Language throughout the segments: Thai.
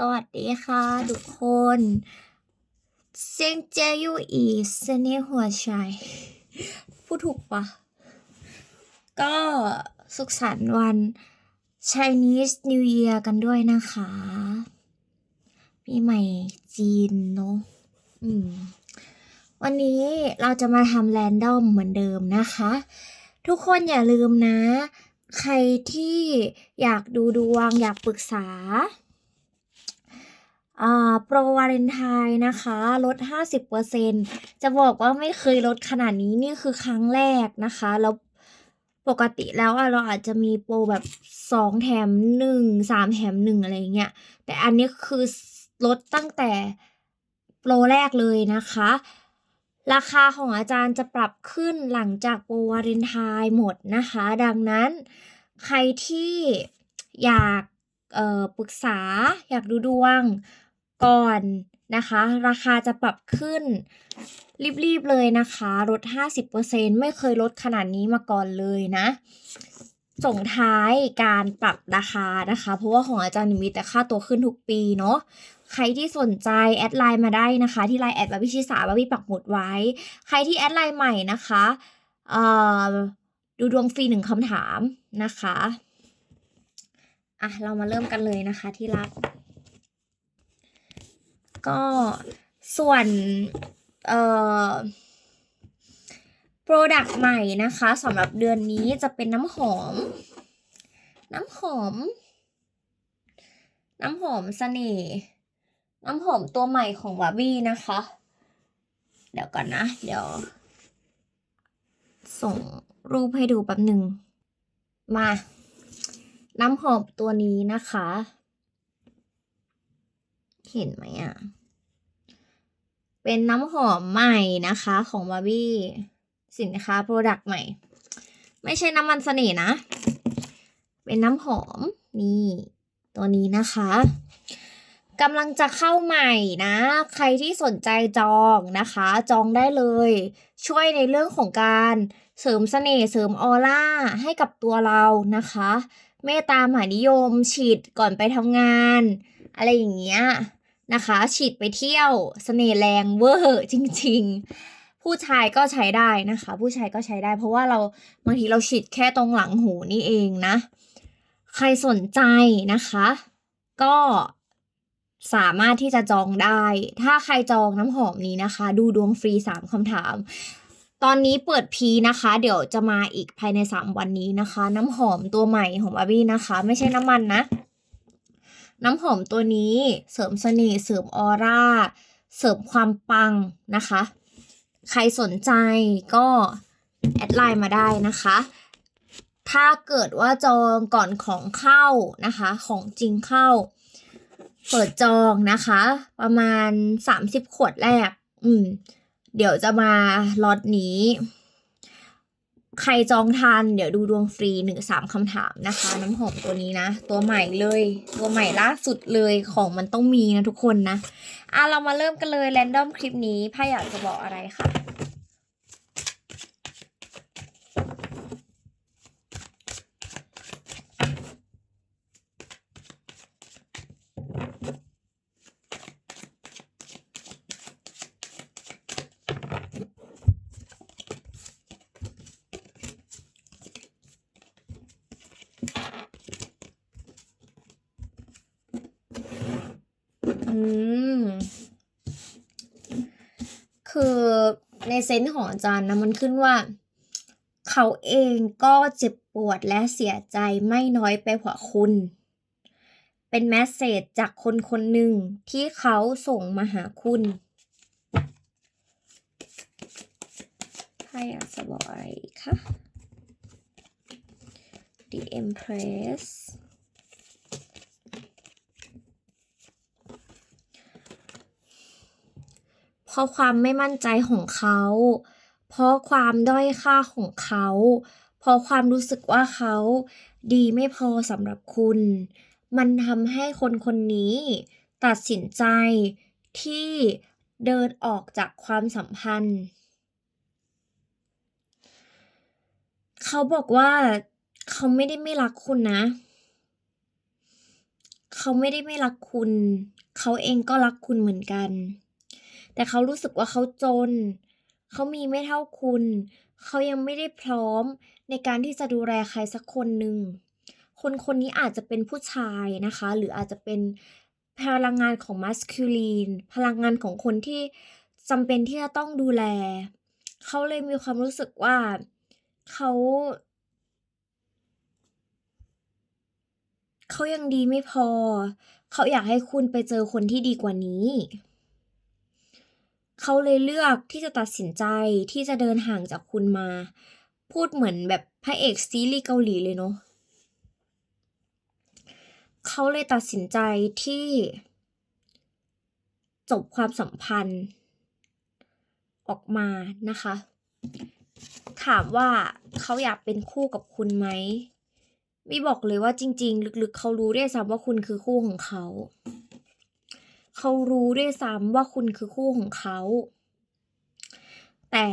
สวัสดีค่ะทุกคนเซียงเจยูอีเสน่ห์หัวใจพูดถูกปะก็สุขสันต์วัน Chinese New Year กันด้วยนะคะ ปีใหม่จีนเนาะอืม วันนี้เราจะมาทำแรนดอมเหมือนเดิมนะคะ ทุกคนอย่าลืมนะ ใครที่อยากดูดวงอยากปรึกษา โปรวาเลนไทน์นะคะ ลด 50%จะบอกว่าไม่เคยลดขนาดนี้นี่คือครั้งแรกนะคะ แล้วปกติแล้วเราอาจจะมีโปรแบบ 2 แถม 1 3 แถม 1 อะไรอย่างเงี้ย แต่อันนี้คือลดตั้งแต่โปรแรกเลยนะคะ ราคาของอาจารย์จะปรับขึ้นหลังจากโปรวาเลนไทน์หมดนะคะ ดังนั้นใครที่อยากปรึกษาอยากดูดวง ก่อนนะคะ ราคาจะปรับขึ้น รีบๆเลยนะคะลด 50%ไม่เคยลดขนาดนี้มาก่อนเลยนะ ส่งท้ายการปรับราคานะคะ เพราะว่าของอาจารย์มีแต่ค่าตัวขึ้นทุกปีเนาะใครที่สนใจแอดไลน์มาได้นะคะ ที่ไลน์แอดบาบิชิสาบาบิปักหมุดไว้ ใครที่แอดไลน์ใหม่นะคะเอ่อดูดวงฟรีหนึ่งคำถามนะคะอะเรามาเริ่มกันเลยนะคะที่รัก ก็ส่วนเอ่อ Product ใหม่นะคะสำหรับเดือนนี้จะเป็นน้ำหอม น้ำหอม น้ำหอมเสน่ห์น้ำหอมตัวใหม่ของบาบี้นะคะ เดี๋ยวก่อนนะ เดี๋ยว ส่งรูปให้ดูแป๊บหนึ่งมา น้ำหอมตัวนี้นะคะ เห็นไหมอะ เป็นน้ำหอมใหม่นะคะของบาร์บี้สินค้าโปรดักต์ใหม่ ไม่ใช่น้ำมันเสน่ห์นะ เป็นน้ำหอมนี่ตัวนี้นะคะกำลังจะเข้าใหม่นะ ใครที่สนใจจองนะคะ จองได้เลย ช่วยในเรื่องของการเสริมเสน่ห์เสริมออร่าให้กับตัวเรานะคะ เมตตามหานิยมฉีดก่อนไปทำงาน อะไรอย่างเงี้ย นะคะ ฉีดไปเที่ยวเสน่ห์แรงเวอร์จริง ๆ ผู้ชายก็ใช้ได้นะคะ ผู้ชายก็ใช้ได้ เพราะว่าเราบางทีเราฉีดแค่ตรงหลังหูนี่เองนะ ใครสนใจนะคะ ก็สามารถที่จะจองได้ ถ้าใครจองน้ำหอมนี้นะคะ ดูดวงฟรีสามคำถาม ตอนนี้เปิดพีนะคะ เดี๋ยวจะมาอีกภายในสามวันนี้นะคะ น้ำหอมตัวใหม่ของบาร์บี้นะคะ ไม่ใช่น้ำมันนะ น้ำหอมตัวนี้เสริมเสน่ห์เสริมออร่า เสริมความปังนะคะ ใครสนใจก็แอดไลน์มาได้นะคะ ถ้าเกิดว่าจองก่อนของเข้านะคะ ของจริงเข้า เปิดจองนะคะ ประมาณ 30 ขวดแรก อืม เดี๋ยวจะมาล็อตนี้ ใครจองทัน เดี๋ยวดูดวงฟรีหนึ่งสามคำถามนะคะ น้ำหอมตัวนี้นะ ตัวใหม่เลย ตัวใหม่ล่าสุดเลยของมันต้องมีนะทุกคนนะอะเรามาเริ่มกันเลยแรนดอมคลิปนี้พ่าอยากจะบอกอะไรค่ะม คือใน เซนส์ของอาจารย์นะมันขึ้นว่า เขาเองก็เจ็บปวดและเสียใจไม่น้อยไปกว่าคุณ เป็นแมสเซจจากคนคนหนึ่งที่เขาส่งมาหาคุณใครอยากจะบอกอะไรคะ The Empress เพราะความไม่มั่นใจของเขา เพราะความด้อยค่าของเขา เพราะความรู้สึกว่าเขาดีไม่พอสำหรับคุณ มันทำให้คนคนนี้ ตัดสินใจที่เดินออกจากความสัมพันธ์ เขาบอกว่าเขาไม่ได้ไม่รักคุณนะ เขาไม่ได้ไม่รักคุณ เขาเองก็รักคุณเหมือนกัน แต่เขารู้สึกว่าเขาจน เขามีไม่เท่าคุณ เขายังไม่ได้พร้อมในการที่จะดูแลใครสักคนหนึ่ง คนคนนี้อาจจะเป็นผู้ชายนะคะ หรืออาจจะเป็นพลังงานของมัสคิลีน พลังงานของคนที่จำเป็นที่จะต้องดูแล เขาเลยมีความรู้สึกว่าเขาเขายังดีไม่พอ เขาอยากให้คุณไปเจอคนที่ดีกว่านี้ เขาเลยเลือกที่จะตัดสินใจที่จะเดินห่างจากคุณมา พูดเหมือนแบบพระเอกซีรีส์เกาหลีเลยเนาะเขาเลยตัดสินใจที่ จบความสัมพันธ์ ออกมานะคะ ถามว่าเขาอยากเป็นคู่กับคุณไหมไม่บอกเลยว่าจริง ๆ ลึกๆ เขารู้ด้วยซ้ำว่าคุณคือคู่ของเขา เขารู้ด้วยซ้ำว่าคุณคือคู่ของเขา แต่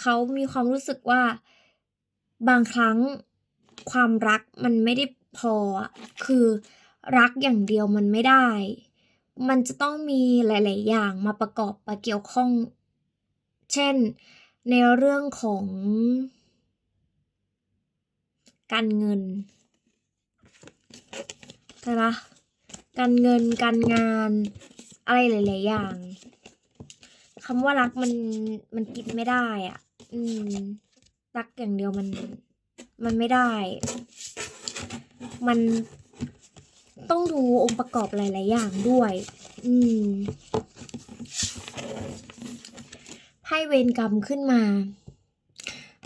เขามีความรู้สึกว่า บางครั้งความรักมันไม่ได้พอ คือรักอย่างเดียวมันไม่ได้ มันจะต้องมีหลาย ๆ อย่างมาประกอบมาเกี่ยวข้อง เช่น ในเรื่องของ การเงินใช่ปะการเงินการงาน อะไรหลายๆอย่างคำว่ารักมันมันกินไม่ได้อะ อืม รักอย่างเดียวมัน มันไม่ได้ มันต้องดูองค์ประกอบหลาย ๆ อย่างด้วย อืมไพ่เวรกรรมขึ้นมา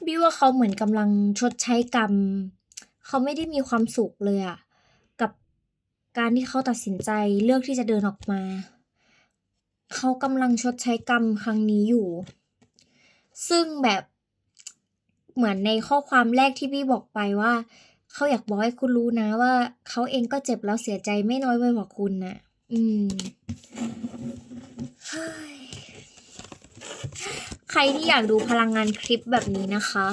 บิวว่าเขาเหมือนกำลังชดใช้กรรม เขาไม่ได้มีความสุขเลยอะกับการที่เขาตัดสินใจเลือกที่จะเดินออกมา เขากำลังชดใช้กรรมครั้งนี้อยู่ ซึ่งแบบเหมือนในข้อความแรกที่พี่บอกไปว่า เขาอยากบอกให้คุณรู้นะว่า เขาเองก็เจ็บแล้วเสียใจไม่น้อยไปกว่าคุณน่ะ อืมใครที่อยากดูพลังงานคลิปแบบนี้นะคะ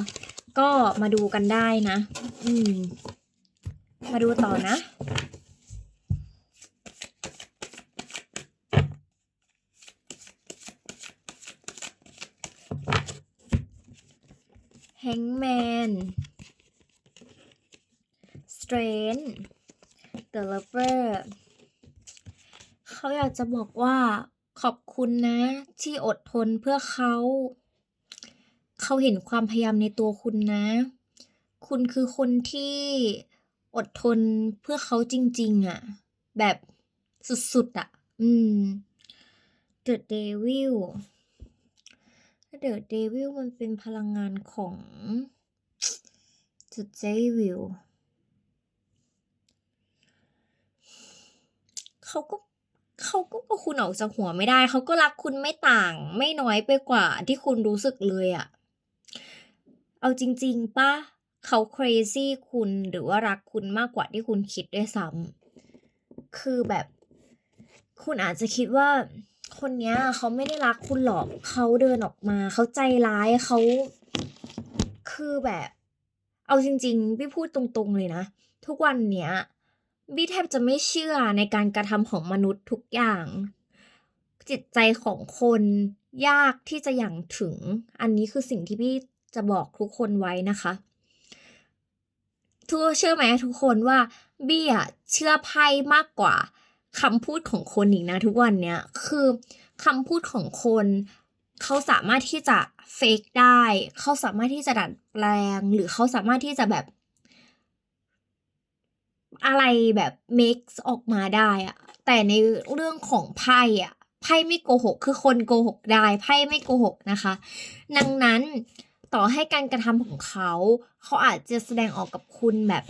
ก็มาดูกันได้นะ อืม มาดูต่อนะ Hangman Strength The Lover เขาอยากจะบอกว่าขอบคุณนะที่อดทนเพื่อเขา เขาเห็นความพยายามในตัวคุณนะ คุณคือคนที่อดทนเพื่อเขาจริง ๆอะ แบบสุด ๆอะ อืม The Devil The Devil มันเป็นพลังงานของ The Devil เขาก็เขาก็เอาคุณออกจากหัวไม่ได้ เขาก็รักคุณไม่ต่าง ไม่น้อยไปกว่าที่คุณรู้สึกเลยอะเอาจริง ๆป่ะเขา crazy คุณหรือว่ารักคุณมากกว่าที่คุณคิดด้วยซ้ำคือแบบ คุณอาจจะคิดว่า คนเนี้ยเขาไม่ได้รักคุณหรอกเขาเดินออกมา เขาใจร้ายเขาคือแบบ เอาจริงๆพี่พูดตรงๆเลยนะ ทุกวันเนี้ยบี้แทบจะไม่เชื่อในการกระทำของมนุษย์ทุกอย่าง จิตใจของคนยากที่จะอย่างถึง อันนี้คือสิ่งที่พี่จะบอกทุกคนไว้นะคะทุกคนเชื่อไหมทุกคนว่าบี้อะเชื่อไพ่มากกว่า คำพูดของคนอีกนะ ทุกวันเนี้ยคือคำพูดของคนเขาสามารถที่จะเฟกได้ เขาสามารถที่จะดัดแปลง หรือเขาสามารถที่จะแบบ อะไรแบบ make ออกมาได้อะแต่ในเรื่องของไพ่อะไพ่ไม่โกหก คือคนโกหกได้ ไพ่ไม่โกหกนะคะ ดังนั้นต่อให้การกระทำของเขา เขาอาจจะแสดงออกกับคุณแบบ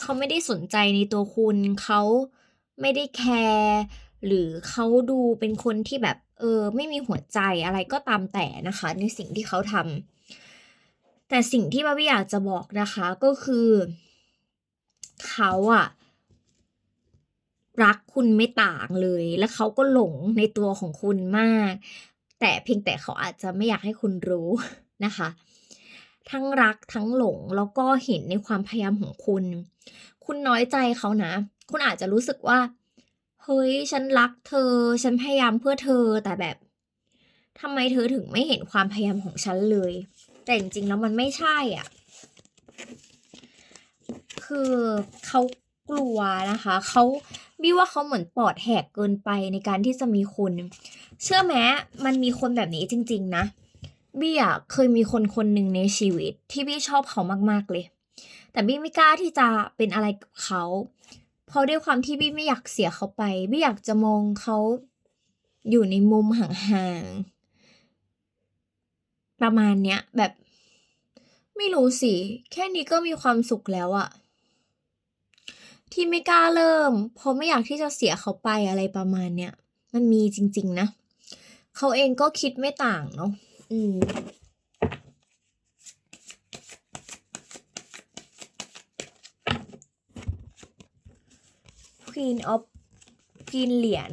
เขาไม่ได้สนใจในตัวคุณเขา ไม่ได้แคร์หรือเขาดูเป็นคนที่แบบ เออ ไม่มีหัวใจอะไรก็ตามแต่นะคะ ในสิ่งที่เขาทำแต่สิ่งที่บาบี้อยากจะบอกนะคะก็คือ เขาอะรักคุณไม่ต่างเลย และเขาก็หลงในตัวของคุณมาก แต่เพียงแต่เขาอาจจะไม่อยากให้คุณรู้นะคะ ทั้งรักทั้งหลงแล้วก็เห็นในความพยายามของคุณ คุณน้อยใจเขานะ คุณอาจจะรู้สึกว่า เฮ้ย ฉันรักเธอ ฉันพยายามเพื่อเธอแต่แบบทำไมเธอถึงไม่เห็นความพยายามของฉันเลย แต่จริงๆแล้วมันไม่ใช่อะ คือเขากลัวนะคะเขาบี้ว่าเขาเหมือนปอดแหกเกินไปในการที่จะมีคุณ เชื่อไหมมันมีคนแบบนี้จริง ๆ นะ บี้อะเคยมีคนคนหนึ่งในชีวิต ที่บี้ชอบเขามากๆเลย แต่บี้ไม่กล้าที่จะเป็นอะไรกับเขา เพราะด้วยความที่บี้ไม่อยากเสียเขาไปบี้อยากจะมองเขาอยู่ในมุมห่างๆ ประมาณเนี้ยแบบ ไม่รู้สิ แค่นี้ก็มีความสุขแล้วอะที่ไม่กล้าเริ่ม เพราะไม่อยากที่จะเสียเขาไปอะไรประมาณเนี้ยมันมีจริง ๆ นะ เขาเองก็คิดไม่ต่างเนาะ อืม Queen of Queen เหรียญ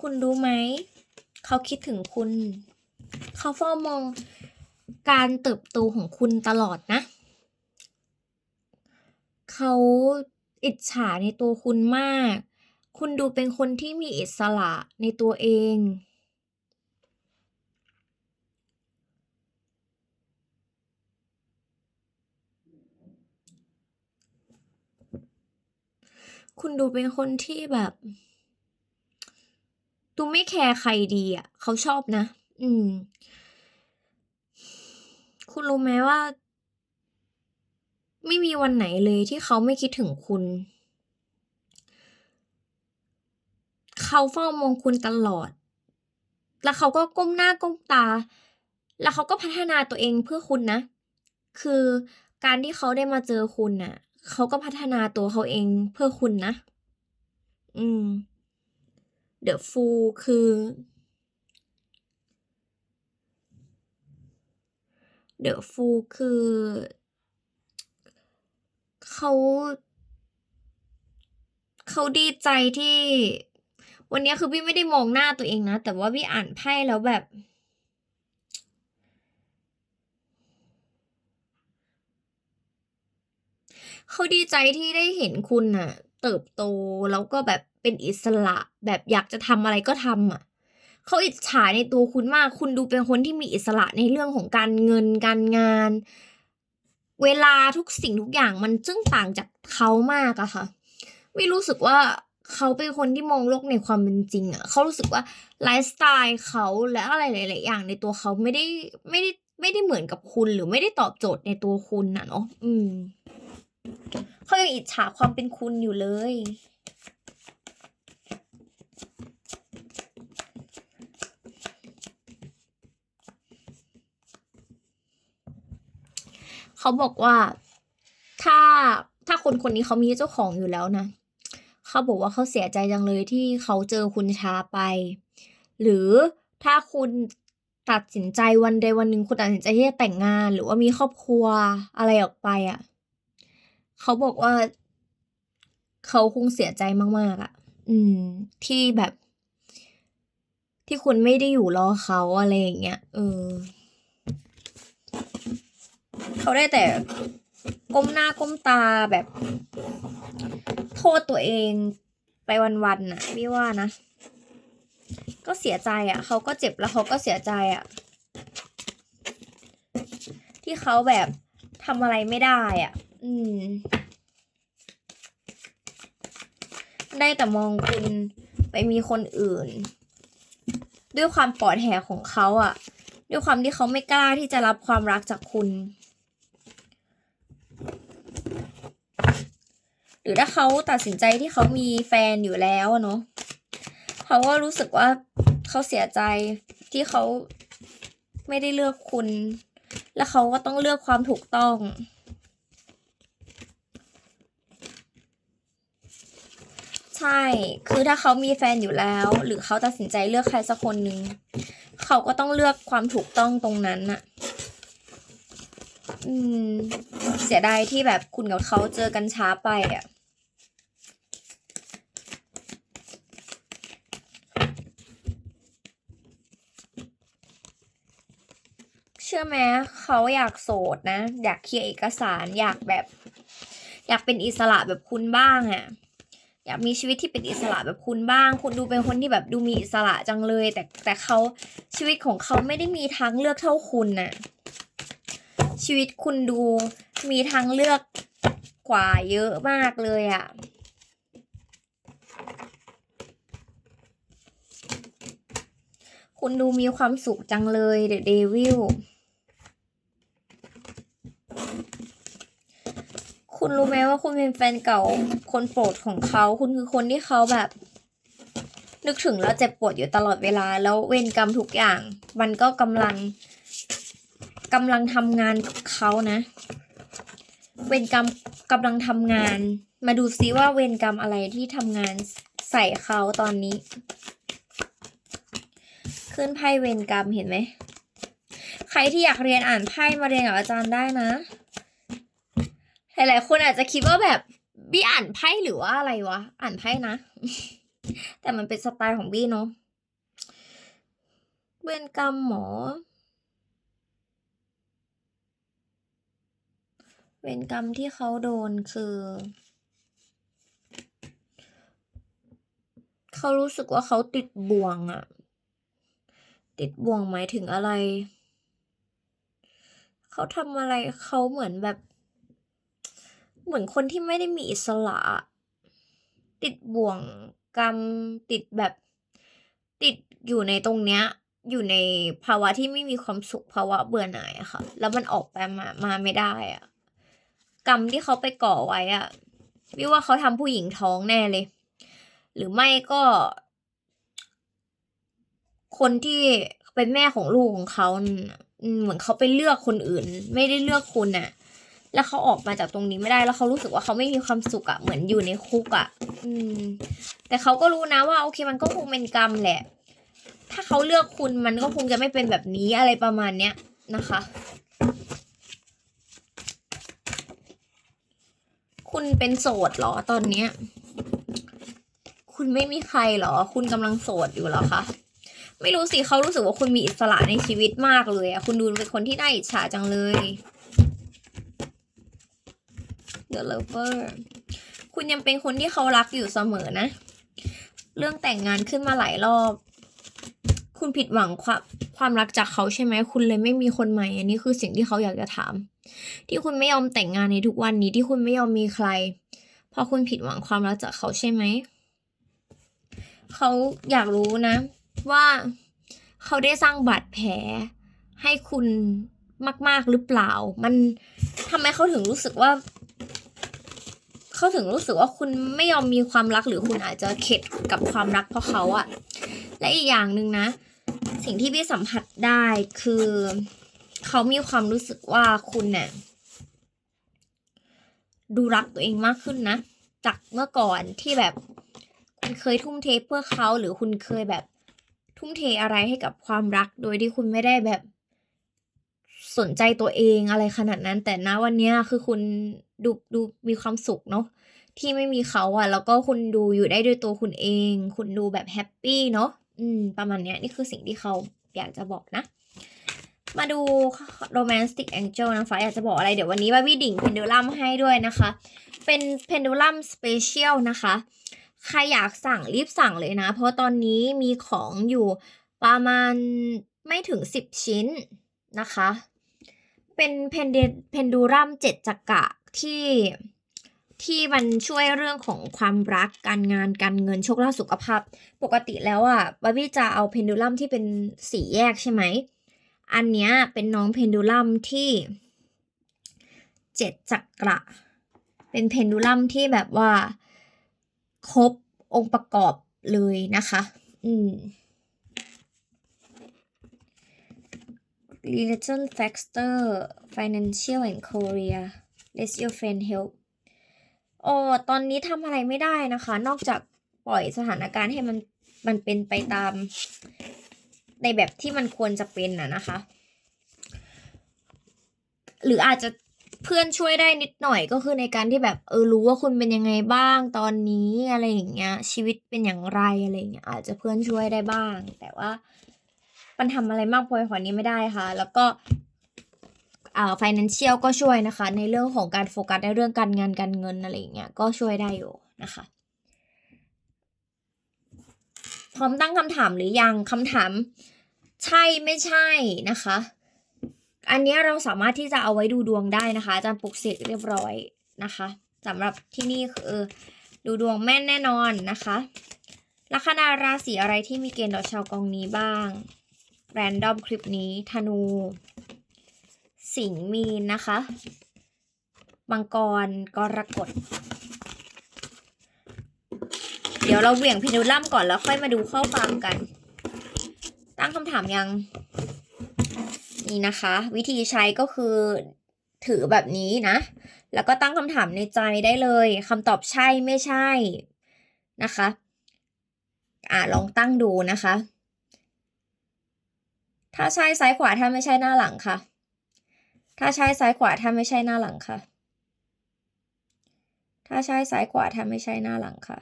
คุณรู้ไหม เขาคิดถึงคุณ เขาเฝ้ามองการเติบโตของคุณตลอดนะ เขาอิจฉาในตัวคุณมาก คุณดูเป็นคนที่มีอิสระในตัวเอง คุณดูเป็นคนที่แบบดูไม่แคร์ใครดีอะเขาชอบนะ อืม คุณรู้ไหมว่า ไม่มีวันไหนเลยที่เขาไม่คิดถึงคุณ เขาเฝ้ามองคุณตลอด แล้วเขาก็ก้มหน้าก้มตา แล้วเขาก็พัฒนาตัวเองเพื่อคุณนะ คือการที่เขาได้มาเจอคุณน่ะ เขาก็พัฒนาตัวเขาเองเพื่อคุณนะ อืม The Fool คือ The Fool คือ เขา เขาดีใจที่ วันนี้คือบี้ไม่ได้มองหน้าตัวเองนะ แต่ว่าบี้อ่านไพ่แล้วแบบ เขาดีใจที่ได้เห็นคุณน่ะ เติบโตแล้วก็แบบเป็นอิสระแบบอยากจะทำอะไรก็ทำอะเขาอิจฉาในตัวคุณมาก คุณดูเป็นคนที่มีอิสระในเรื่องของการเงินการงาน เวลาทุกสิ่งทุกอย่างมันซึ่งต่างจากเขามากอะค่ะ ไม่รู้สึกว่า เขาเป็นคนที่มองโลกในความเป็นจริงอะเขารู้สึกว่าไลฟ์สไตล์เขาและอะไรหลาย ๆ อย่างในตัวเขาไม่ได้ไม่ได้ไม่ได้เหมือนกับคุณหรือไม่ได้ตอบโจทย์ในตัวคุณน่ะเนาะอืมเขายังอิจฉาความเป็นคุณอยู่เลย เขาบอกว่าถ้าถ้าคนคนนี้เขามีเจ้าของอยู่แล้วนะ เขาบอกว่าเขาเสียใจจังเลยที่เขาเจอคุณช้าไป หรือถ้าคุณตัดสินใจวันใดวันหนึ่งคุณตัดสินใจที่จะแต่งงาน หรือว่ามีครอบครัวอะไรออกไปอะเขาบอกว่า เขาคงเสียใจมาก ๆอะอืม ที่แบบ ที่คุณไม่ได้อยู่รอเขาอะไรอย่างเงี้ยเออ เขาได้แต่ ก้มหน้าก้มตาแบบ โทษตัวเองไปวันๆน่ะบี้ว่านะ ก็เสียใจอะเขาก็เจ็บแล้วเขาก็เสียใจอะที่เขาแบบทำอะไรไม่ได้อะอืม ได้แต่มองคุณไปมีคนอื่น ด้วยความปอดแหกของเขาอะ ด้วยความที่เขาไม่กล้าที่จะรับความรักจากคุณ หรือถ้าเขาตัดสินใจที่เขามีแฟนอยู่แล้วเนาะเขาก็รู้สึกว่าเขาเสียใจที่เขาไม่ได้เลือกคุณ แล้วเขาก็ต้องเลือกความถูกต้อง ใช่ คือถ้าเขามีแฟนอยู่แล้ว หรือเขาตัดสินใจเลือกใครสักคนหนึ่งเขาก็ต้องเลือกความถูกต้องตรงนั้นน่ะ อืม เสียดายที่แบบคุณกับเขาเจอกันช้าไปอะ เชื่อไหมเขาอยากโสดนะ อยากเคลียร์เอกสารอยากแบบ อยากเป็นอิสระแบบคุณบ้างอะอยากมีชีวิตที่เป็นอิสระแบบคุณบ้าง คุณดูเป็นคนที่แบบดูมีอิสระจังเลย แต่แต่เขาชีวิตของเขาไม่ได้มีทางเลือกเท่าคุณน่ะชีวิตคุณดูมีทางเลือกกว่าเยอะมากเลยอะคุณดูมีความสุขจังเลยเดอะเดวิล คุณรู้ไหมว่าคุณเป็นแฟนเก่าคนโปรดของเขา คุณคือคนที่เขาแบบ นึกถึงแล้วเจ็บปวดอยู่ตลอดเวลา แล้วเวรกรรมทุกอย่าง มันก็กำลังกำลังทำงานเขานะ เวรกรรมกำลังทำงาน มาดูซิว่าเวรกรรมอะไรที่ทำงานใส่เขาตอนนี้ ขึ้นไพ่เวรกรรมเห็นไหม ใครที่อยากเรียนอ่านไพ่มาเรียนกับอาจารย์ได้นะ หลายๆคนอาจจะคิดว่าแบบบี้อ่านไพ่หรือว่าอะไรวะ อ่านไพ่นะ แต่มันเป็นสไตล์ของบี้เนาะเวรกรรมหมอ เวรกรรมที่เขาโดนคือ เขารู้สึกว่าเขาติดบ่วงอะติดบ่วงหมายถึงอะไร เขาทำอะไรเขาเหมือนแบบ เหมือนคนที่ไม่ได้มีอิสระ ติดบ่วงกรรมติดแบบติดอยู่ในตรงเนี้ย อยู่ในภาวะที่ไม่มีความสุขภาวะเบื่อหน่ายอะค่ะ แล้วมันออกไปมามาไม่ได้อะกรรมที่เขาไปก่อไว้อะวิว่าเขาทำผู้หญิงท้องแน่เลย หรือไม่ก็ คนที่เป็นแม่ของลูกของเขาเหมือนเขาไปเลือกคนอื่น ไม่ได้เลือกคุณน่ะ แล้วเขาออกมาจากตรงนี้ไม่ได้ แล้วเขารู้สึกว่าเขาไม่มีความสุขอะเหมือนอยู่ในคุกอะอืม แต่เขาก็รู้นะว่า โอเคมันก็คงเป็นกรรมแหละ ถ้าเขาเลือกคุณมันก็คงจะไม่เป็นแบบนี้อะไรประมาณเนี้ยนะคะ คุณเป็นโสดเหรอตอนเนี้ย คุณไม่มีใครเหรอ คุณกำลังโสดอยู่เหรอคะไม่รู้สิเขารู้สึกว่าคุณมีอิสระในชีวิตมากเลยอะคุณดูเป็นคนที่น่าอิจฉาจังเลย The Lover คุณยังเป็นคนที่เขารักอยู่เสมอนะ เรื่องแต่งงานขึ้นมาหลายรอบ คุณผิดหวังความความรักจากเขาใช่ไหม คุณเลยไม่มีคนใหม่ อันนี้คือสิ่งที่เขาอยากจะถาม ที่คุณไม่ยอมแต่งงานในทุกวันนี้ที่คุณไม่ยอมมีใคร เพราะคุณผิดหวังความรักจากเขาใช่ไหม เขาอยากรู้นะ ว่าเขาได้สร้างบาดแผลให้คุณมาก ๆ หรือเปล่า มันทำไมเขาถึงรู้สึกว่า เขาถึงรู้สึกว่าคุณไม่ยอมมีความรักหรือคุณอาจจะเข็ดกับความรักเพราะเขาอะและอีกอย่างหนึ่งนะ สิ่งที่พี่สัมผัสได้คือ เขามีความรู้สึกว่าคุณเนี่ยดูรักตัวเองมากขึ้นนะ จากเมื่อก่อนที่แบบคุณเคยทุ่มเทเพื่อเขาหรือคุณเคยแบบทุ่มเทอะไรให้กับความรัก โดยที่คุณไม่ได้แบบ สนใจตัวเองอะไรขนาดนั้น แต่ณวันนี้คือคุณดูดูมีความสุขเนาะที่ไม่มีเขาอะแล้วก็คุณดูอยู่ได้ด้วยตัวคุณเอง คุณดูแบบแฮปปี้เนาะอืม ประมาณเนี้ยนี่คือสิ่งที่เขาอยากจะบอกนะ มาดู romantic angel นะฟ้าอยากจะบอกอะไรเดี๋ยววันนี้ว่าวี่ดิ่งเพนดูลัมให้ด้วยนะคะ เป็นเพนดูลัมสเปเชียลนะคะ ใครอยากสั่งรีบสั่งเลยนะ เพราะตอนนี้มีของอยู่ประมาณไม่ถึง 10 ชิ้นนะคะ เป็นเพนเดเพนดูลัมเจ็ดจักระที่ที่มันช่วยเรื่องของความรักการงานการเงินโชคลาภสุขภาพ ปกติแล้วอะบาร์บี้จะเอาเพนดูลัมที่เป็นสีแยกใช่ไหม อันเนี้ยเป็นน้องเพนดูลัมที่เจ็ดจักระ เป็นเพนดูลัมที่แบบว่า ครบองค์ประกอบเลยนะคะ อืม Religion Factor Financial and Korea Let your friend help โอ้ตอนนี้ทำอะไรไม่ได้นะคะ นอกจากปล่อยสถานการณ์ให้มันมันเป็นไปตาม ในแบบที่มันควรจะเป็นน่ะนะคะ หรืออาจจะเพื่อนช่วยได้นิดหน่อยก็คือในการที่แบบเออรู้ว่าคุณเป็นยังไงบ้างตอนนี้อะไรอย่างเงี้ยชีวิตเป็นอย่างไรอะไรอย่างเงี้ยอาจจะเพื่อนช่วยได้บ้าง แต่ว่า มันทำอะไรมากพอขนาดนี้ไม่ได้ค่ะ แล้วก็อ่า financial ก็ช่วยนะคะ ในเรื่องของการโฟกัสในเรื่องการงานการเงินอะไรอย่างเงี้ยก็ช่วยได้อยู่นะคะ พร้อมตั้งคำถามหรือยังคำถามใช่ไม่ใช่นะคะ อันนี้เราสามารถที่จะเอาไว้ดูดวงได้นะคะอาจารย์ปลุกเสกเรียบร้อยนะคะสำหรับที่นี่คือดูดวงแม่นแน่นอนนะคะลัคนาราศีอะไรที่มีเกณฑ์ต่อชาวกองนี้บ้าง แรนดอมคลิปนี้ธนู สิงห์มีนนะคะมังกรกรกฎเดี๋ยวเราเหวี่ยงพินุลัมก่อนแล้วค่อยมาดูข้อความกัน ตั้งคำถามยัง นี่นะคะ วิธีใช้ก็คือถือแบบนี้นะ แล้วก็ตั้งคำถามในใจได้เลยคำตอบใช่ไม่ใช่นะคะ อ่าลองตั้งดูนะคะ ถ้าใช่ซ้ายขวาถ้าไม่ใช่หน้าหลังค่ะ ถ้าใช่ซ้ายขวาถ้าไม่ใช่หน้าหลังค่ะ ถ้าใช่ซ้ายขวาถ้าไม่ใช่หน้าหลังค่ะ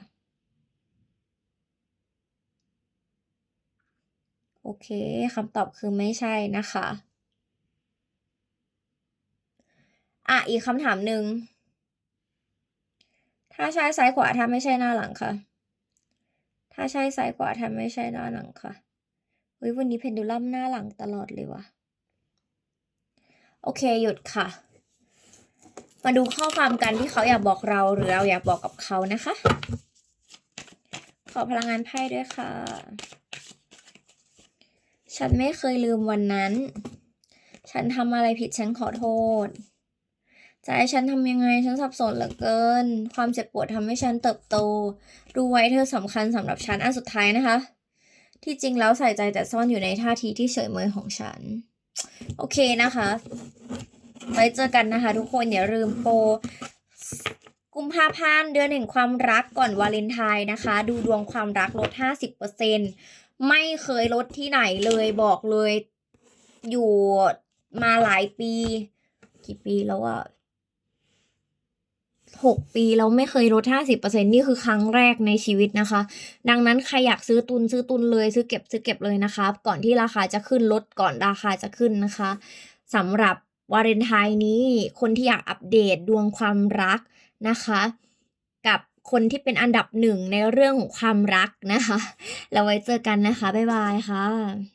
โอเคคำตอบคือไม่ใช่นะคะ อะอีกคำถามหนึ่ง ถ้าใช่ซ้ายขวาถ้าไม่ใช่หน้าหลังค่ะ ถ้าใช่ซ้ายขวาถ้าไม่ใช่หน้าหลังค่ะ เฮ้ยวันนี้เพนดูลัมหน้าหลังตลอดเลยวะโอเคหยุดค่ะ มาดูข้อความกันที่เขาอยากบอกเราหรือเราอยากบอกกับเขานะคะ ขอพลังงานไพ่ด้วยค่ะ ฉันไม่เคยลืมวันนั้น ฉันทำอะไรผิดฉันขอโทษจะให้ฉันทำยังไงฉันสับสนเหลือเกิน ความเจ็บปวดทำให้ฉันเติบโตรู้ไว้เธอสำคัญสำหรับฉันอันสุดท้ายนะคะ ที่จริงแล้วใส่ใจแต่ซ่อนอยู่ในท่าทีที่เฉยเมยของฉัน โอเคนะคะ ไว้เจอกันนะคะ ทุกคนอย่าลืมโปรกุมภาพันธ์เดือนแห่งความรักก่อนวาเลนไทน์นะคะ ดูดวงความรักลด 50%ไม่เคยลดที่ไหนเลยบอกเลยอยู่มาหลายปี กี่ปีแล้วอะ หกปีแล้วไม่เคยลด 50%นี่คือครั้งแรกในชีวิตนะคะ ดังนั้นใครอยากซื้อตุนซื้อตุนเลยซื้อเก็บซื้อเก็บเลยนะคะ ก่อนที่ราคาจะขึ้นลดก่อนราคาจะขึ้นนะคะสำหรับวาเลนไทน์นี้คนที่อยากอัปเดตดวงความรักนะคะ กับคนที่เป็นอันดับหนึ่งในเรื่องของความรักนะคะแล้วไว้เจอกันนะคะ บ๊ายบายค่ะ